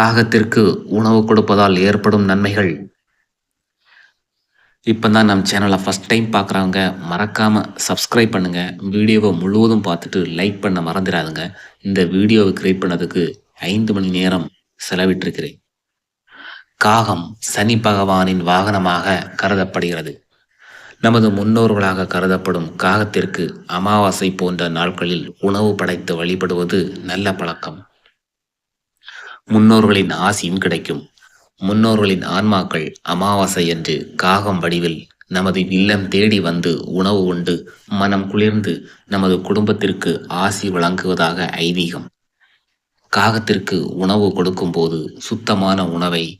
காகத்திற்கு உணவு கொடுப்பதால் ஏற்படும் நன்மைகள். இப்போ தான் நம்ம சேனலை ஃபஸ்ட் டைம் பார்க்குறவங்க மறக்காமல் சப்ஸ்கிரைப் பண்ணுங்கள் வீடியோவை முழுவதும் பார்த்துட்டு லைக் பண்ண மறந்துடாதுங்க. இந்த வீடியோவை கிரியேட் பண்ணதுக்கு ஐந்து மணி நேரம் செலவிட்டிருக்கிறேன். காகம் சனி பகவானின் வாகனமாக கருதப்படுகிறது. நமது முன்னோர்களாக கருதப்படும் காகத்திற்கு அமாவாசை போன்ற நாட்களில் உணவு படைத்து வழிபடுவது நல்ல பழக்கம். முன்னோர்களின் ஆசியும் கிடைக்கும். முன்னோர்களின் ஆன்மாக்கள் அமாவாசை என்று காகம் வடிவில் நமது இல்லம் தேடி வந்து உணவு உண்டு. மனம் குளிர்ந்து நமது குடும்பத்திற்கு ஆசி வழங்குவதாக ஐதீகம். காகத்திற்கு உணவு கொடுக்கும்போது சுத்தமான உணவை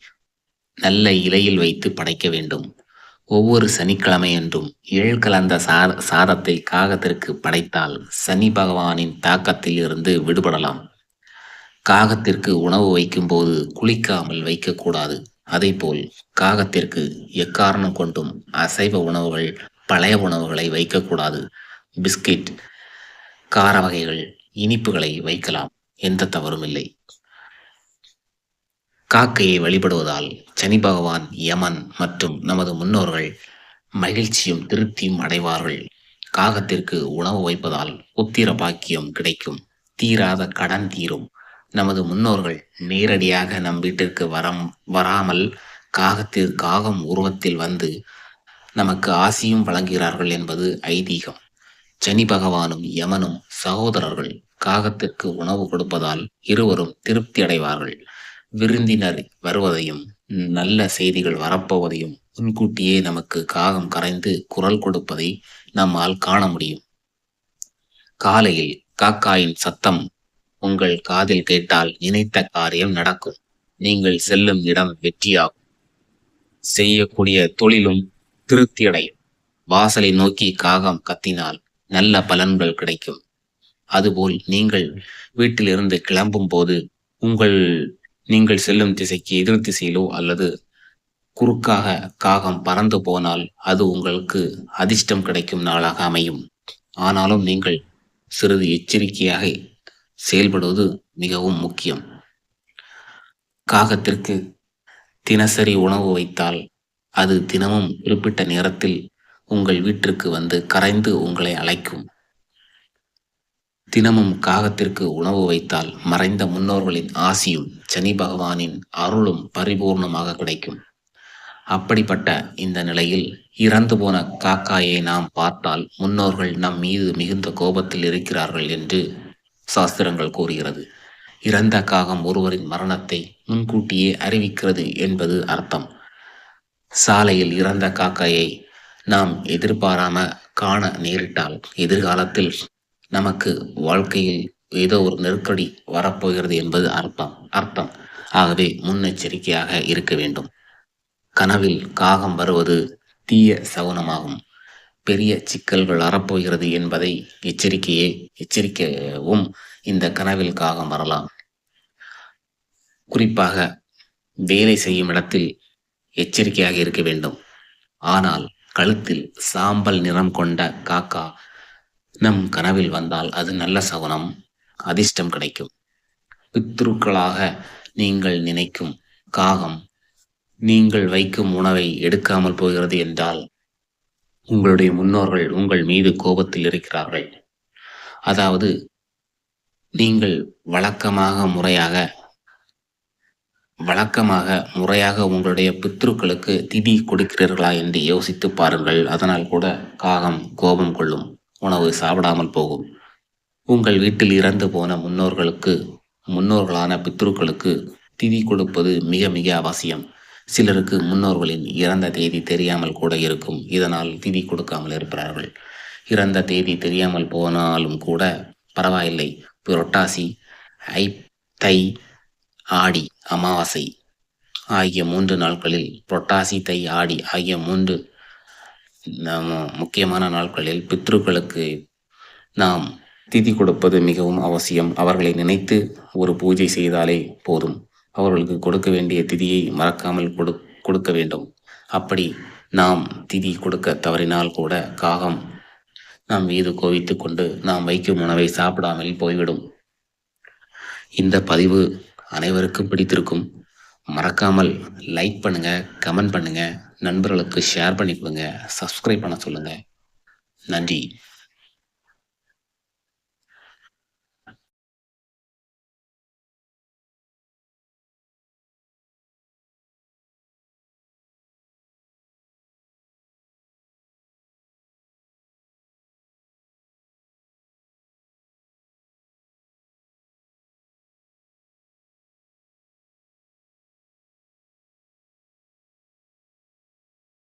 நல்ல இலையில் வைத்து படைக்க வேண்டும். ஒவ்வொரு சனிக்கிழமையன்றும் எள் கலந்த சாத சாதத்தை காகத்திற்கு படைத்தால் சனி பகவானின் தாக்கத்தில் இருந்து விடுபடலாம். காகத்திற்கு உணவு வைக்கும்போது குளிக்காமல் வைக்கக்கூடாது. அதேபோல் காகத்திற்கு எக்காரணம் கொண்டும் அசைவ உணவுகள் பழைய உணவுகளை வைக்கக்கூடாது. பிஸ்கட் கார வகைகள் இனிப்புகளை வைக்கலாம். எந்த தவறும் இல்லை. காக்கையை வழிபடுவதால் சனி பகவான் யமன் மற்றும் நமது முன்னோர்கள் மகிழ்ச்சியும் திருப்தியும் அடைவார்கள். காகத்திற்கு உணவு வைப்பதால் புத்திர பாக்கியம் கிடைக்கும். தீராத கடன் தீரும். நமது முன்னோர்கள் நேரடியாக நம் வீட்டிற்கு வரம் வராமல் காகத்தில் காகம் உருவத்தில் வந்து நமக்கு ஆசியும் வழங்குகிறார்கள் என்பது ஐதீகம். சனி பகவானும் யமனும் சகோதரர்கள் காகத்திற்கு உணவு கொடுப்பதால் இருவரும் திருப்தி அடைவார்கள். விருந்தினர் வருவதையும் நல்ல செய்திகள் வரப்போவதையும் முன்கூட்டியே நமக்கு காகம் கரைந்து குரல் கொடுப்பதை நம்மால் காண முடியும். காலையில் காக்காயின் சத்தம் உங்கள் காதில் கேட்டால் நினைத்த காரியம் நடக்கும். நீங்கள் செல்லும் இடம் வெற்றியாகும். செய்யக்கூடிய தொழிலும் திருப்தியடையும். வாசலை நோக்கி காகம் கத்தினால் நல்ல பலன்கள் கிடைக்கும். அதுபோல் நீங்கள் வீட்டிலிருந்து கிளம்பும் போது உங்கள் நீங்கள் செல்லும் திசைக்கு எதிர் திசையிலோ அல்லது குறுக்காக காகம் பறந்து போனால் அது உங்களுக்கு அதிர்ஷ்டம் கிடைக்கும் நாளாக அமையும். ஆனாலும் நீங்கள் சிறிது எச்சரிக்கையாக செயல்படுவது மிகவும் முக்கியம். காகத்திற்கு தினசரி உணவு வைத்தால் அது தினமும் குறிப்பிட்ட நேரத்தில் உங்கள் வீட்டிற்கு வந்து கரைந்து உங்களை அழைக்கும். தினமும் காகத்திற்கு உணவு வைத்தால் மறைந்த முன்னோர்களின் ஆசியும் சனி பகவானின் அருளும் பரிபூர்ணமாக கிடைக்கும். அப்படிப்பட்ட இந்த நிலையில் இறந்து போன காக்காயை நாம் பார்த்தால் முன்னோர்கள் நம் மீது மிகுந்த கோபத்தில் இருக்கிறார்கள் என்று சாஸ்திரங்கள் கூறுகிறது. இறந்த காகம் ஒருவரின் மரணத்தை முன்கூட்டியே அறிவிக்கிறது என்பது அர்த்தம். சாலையில் இறந்த காக்காயை நாம் எதிர்பாராம காண நேரிட்டால் எதிர்காலத்தில் நமக்கு வாழ்க்கையில் ஏதோ ஒரு நெருக்கடி வரப்போகிறது என்பது அர்த்தம் அர்த்தம். ஆகவே முன்னெச்சரிக்கையாக இருக்க வேண்டும். கனவில் காகம் வருவது தீய சகுனமாகும். பெரிய சிக்கல்கள் அறப்போகிறது என்பதை எச்சரிக்கையே எச்சரிக்கவும் இந்த கனவில் காகம் வரலாம் குறிப்பாக வேலை செய்யும் இடத்தில் எச்சரிக்கையாக இருக்க வேண்டும். ஆனால் கழுத்தில் சாம்பல் நிறம் கொண்ட காக்கா நம் கனவில் வந்தால் அது நல்ல சகுனம் அதிர்ஷ்டம் கிடைக்கும். பித்ருக்களாக நீங்கள் நினைக்கும் காகம் நீங்கள் வைக்கும் உணவை எடுக்காமல் போகிறது என்றால் உங்களுடைய முன்னோர்கள் உங்கள் மீது கோபத்தில் இருக்கிறார்கள். அதாவது நீங்கள் வழக்கமாக முறையாக வழக்கமாக முறையாக உங்களுடைய பித்ருக்களுக்கு திதி கொடுக்கிறீர்களா என்று யோசித்து பாருங்கள். அதனால் கூட காகம் கோபம் கொள்ளும் உணவு சாப்பிடாமல் போகும். உங்கள் வீட்டில் இறந்து போன முன்னோர்களுக்கு முன்னோர்களான பித்ருக்களுக்கு திதி கொடுப்பது மிக மிக அவசியம். சிலருக்கு முன்னோர்களின் இறந்த தேதி தெரியாமல் கூட இருக்கும். இதனால் திதி கொடுக்காமல் இருக்கிறார்கள் இறந்த தேதி தெரியாமல் போனாலும் கூட பரவாயில்லை. புரட்டாசி ஐ தை ஆடி அமாவாசை ஆகிய மூன்று நாட்களில் புரட்டாசி தை ஆடி ஆகிய மூன்று முக்கியமான நாட்களில் பித்ருக்களுக்கு நாம் திதி கொடுப்பது மிகவும் அவசியம். அவர்களை நினைத்து ஒரு பூஜை செய்தாலே போதும். அவர்களுக்கு கொடுக்க வேண்டிய திதியை மறக்காமல் கொடு கொடுக்க வேண்டும். அப்படி நாம் திதி கொடுக்க தவறினால் கூட காகம் நாம் மீது கோவித்து கொண்டு நாம் வைக்கும் உணவை சாப்பிடாமல் போய்விடும். இந்த பதிவு அனைவருக்கும் பிடித்திருக்கும். மறக்காமல் லைக் பண்ணுங்க கமெண்ட் பண்ணுங்க நண்பர்களுக்கு ஷேர் பண்ணி கொடுங்க சப்ஸ்கிரைப் பண்ண சொல்லுங்க. நன்றி.